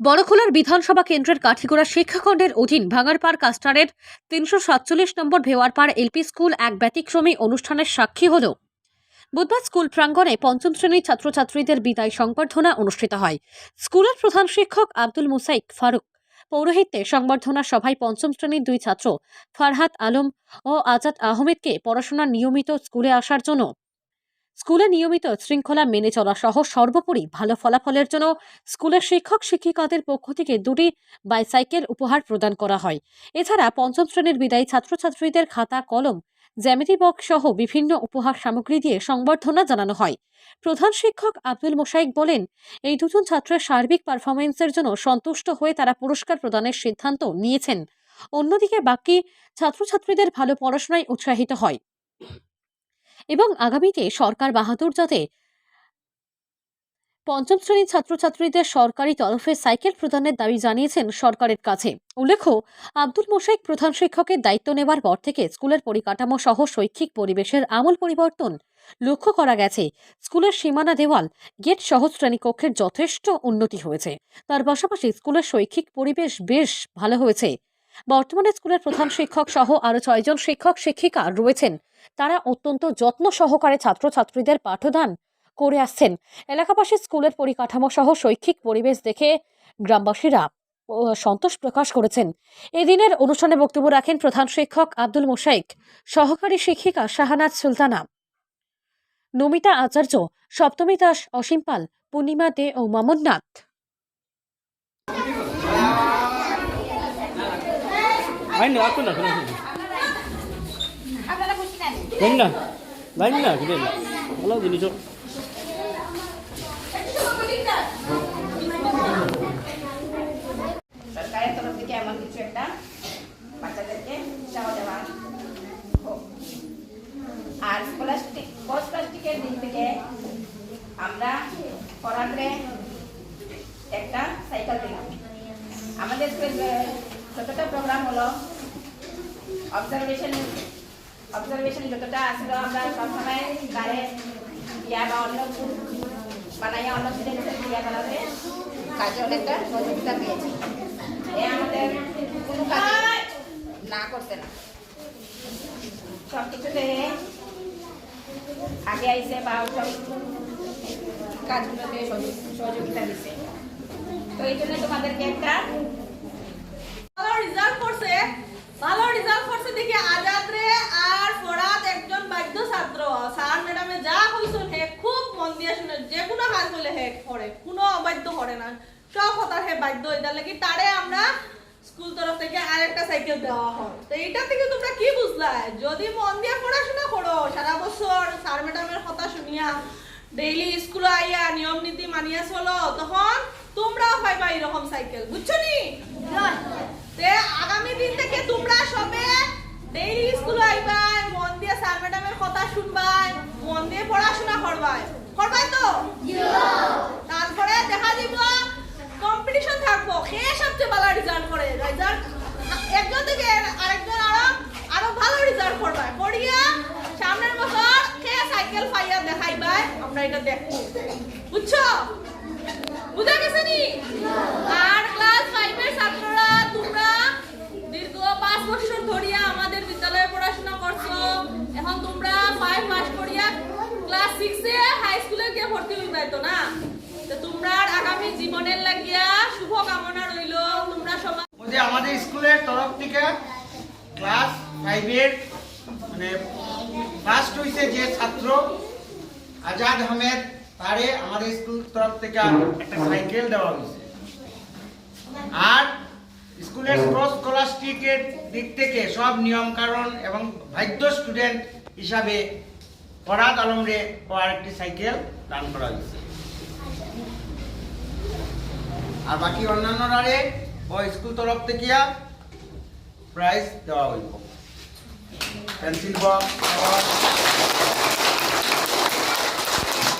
বড়খোলার বিধানসভা কেন্দ্রের কাঠিগোড়া শিক্ষাখণ্ডের অধীন ভাঙারপাড় কাস্টারের তিনশো সাতচল্লিশ নম্বর ভেওয়ারপাড় এলপি স্কুল এক ব্যতিক্রমী অনুষ্ঠানের সাক্ষী হল। বুধবার স্কুল প্রাঙ্গণে পঞ্চম শ্রেণির ছাত্রছাত্রীদের বিদায় সংবর্ধনা অনুষ্ঠিত হয়। স্কুলের প্রধান শিক্ষক আব্দুল মুসাইক ফারুক, পৌরোহিত্যে সংবর্ধনা সভায় পঞ্চম শ্রেণির দুই ছাত্র ফারহাত আলম ও আজাদ আহমেদকে পড়াশোনার নিয়মিত স্কুলে আসার জন্য স্কুলে নিয়মিত শৃঙ্খলা মেনে চলা সহ সর্বোপরি ভালো ফলাফলের জন্য স্কুলের শিক্ষক, শিক্ষিকাদের পক্ষ থেকে দুটি বাইসাইকেল উপহার প্রদান করা হয়। এছাড়া পঞ্চম শ্রেণির বিদায়ী ছাত্রছাত্রীদের খাতা, কলম, জ্যামিতি বক্স সহ বিভিন্ন উপহার সামগ্রী দিয়ে সংবর্ধনা জানানো হয়। প্রধান শিক্ষক আব্দুল মোশাইক বলেন, এই দুজন ছাত্রের সার্বিক পারফরমেন্সের জন্য সন্তুষ্ট হয়ে তারা পুরস্কার প্রদানের সিদ্ধান্ত নিয়েছেন। অন্যদিকে বাকি ছাত্রছাত্রীদের ভালো পড়াশোনায় উৎসাহিত হয়। এবং আগামীতে সরকার বাহাদুর যাতে পঞ্চম শ্রেণির ছাত্রছাত্রীদের সরকারি তরফে সাইকেল প্রদানের দাবি জানিয়েছেন সরকারের কাছে। উল্লেখ্য, আব্দুল মোশাইক প্রধান শিক্ষকের দায়িত্ব নেবার পর থেকে স্কুলের পরিকাঠামো সহ শৈক্ষিক পরিবেশের আমূল পরিবর্তন লক্ষ্য করা গেছে। স্কুলের সীমানা দেওয়াল, গেট সহ শ্রেণীকক্ষের যথেষ্ট উন্নতি হয়েছে। তার পাশাপাশি স্কুলের শৈক্ষিক পরিবেশ বেশ ভালো হয়েছে। বর্তমানে স্কুলের প্রধান শিক্ষক সহ আরও ছয়জন শিক্ষক শিক্ষিকা রয়েছেন। তারা অত্যন্ত যত্ন সহকারে ছাত্রছাত্রীদের পাঠদান করে আসছেন। এলাকাবাসী স্কুলের পরিকাঠামো সহ শৈক্ষিক পরিবেশ দেখে গ্রামবাসীরা সন্তোষ প্রকাশ করেছেন। এদিনের অনুষ্ঠানে বক্তব্য রাখেন প্রধান শিক্ষক আব্দুল মোশাইক সহকারী শিক্ষিকা শাহানাজ সুলতানা, নমিতা আচার্য, সপ্তমী দাস, অসীম পাল, পূর্ণিমা দে ও নাথ। লাইন না রাখো না কোনো ভালো জিনিস সরকারের তরফ থেকে এমন কিছু একটা বাচ্চাদেরকে উৎসাহ দেওয়া আর স্কলাস্টিক পোস্ট প্লাস্টিকের দিক থেকে আমরা পড়াতে একটা সাইকেল দিলাম আমাদের যতটা প্রোগ্রাম হলো অবজারভেশন অবজারভেশন যতটা আসলো আমরা সবসময় গাড়ে ইয়া বা অন্য বানাইয়া অন্য স্টুডেন্টদের ইয়া বানাতে কাজে অনেকটা সহযোগিতা পেয়েছি। এ আমাদের কোনো কাজ না করতে না। সব কিছুতে আগে আইসে বা সব কাজগুলোতে সহযোগিতা দিচ্ছে তো এই জন্য তোমাদেরকে একটা ভালো রেজাল্ট করছে ভালো রেজাল্ট করছে দেখি আজাদ রে আর ফরাদ একজন বাধ্য ছাত্র স্যার ম্যাডামে যা কইছেন হে শুনে যে কোনো কাজ করলে হে করে কোনো অবাধ্য করে না। সব কথা হে বাধ্য এটা লাগি তারে আমরা স্কুল তরফ থেকে আরেকটা সাইকেল দেওয়া হয়। তো এইটা থেকে তোমরা কি বুঝলা? যদি মন দিয়ে পড়াশোনা করো সারা বছর স্যার ম্যাডামের কথা শুনিয়া ডেইলি স্কুলে আইয়া নিয়ম নীতি মানিয়া চলো তখন তোমরাও পাইবা এরকম সাইকেল বুঝছ নি? আগামী দিন থেকে তোমরা সবে ডেইলি স্কুলে আইবাই মন দিয়ে স্যার ম্যাডামের কথা শুনবাই মন দিয়ে পড়াশোনা করবাই করবাই তো তারপরে দেখা দিব কম্পিটিশন থাকব কে সবচেয়ে ভালো রেজাল্ট করে রেজাল্ট একজন থেকে আরেকজন আরও আরও ভালো রেজাল্ট করবে করিয়া সামনের বছর কে সাইকেল পাইয়া দেখাইবাই আমরা এটা দেখব। বুঝছ? বুঝা গেছে নি? আর ক্লাস ফাইভের ছাত্ররা, তোমরা দীর্ঘ পাঁচ বছর ধরিয়া আমাদের বিদ্যালয়ে পড়াশোনা করছ। এখন তোমরা ফাইভ পাস করিয়া ক্লাস সিক্সে হাই স্কুলে গিয়ে ভর্তি হইবাই তো না? তোমরা আগামী জীবনের লাগিয়া শুভ কামনা রইল। তোমরা সবাই যে আমাদের স্কুলের তরফ থেকে ক্লাস ফাইভের মানে ফার্স্ট হয়েছে যে ছাত্র আজাদ আহমেদ, তারে আমাদের স্কুল তরফ থেকে একটা সাইকেল দেওয়া হয়েছে। আর স্কুলের স্কলাস্টিকের দিক থেকে সব নিয়ম কারণ এবং ভাগ্য স্টুডেন্ট হিসাবে ফরাদ আলমরে ও আরেকটি সাইকেল দান করা হয়েছে। আর বাকি অন্যান্যরারে ও স্কুল তরফ থেকে প্রাইজ দেওয়া হইব। Pencil box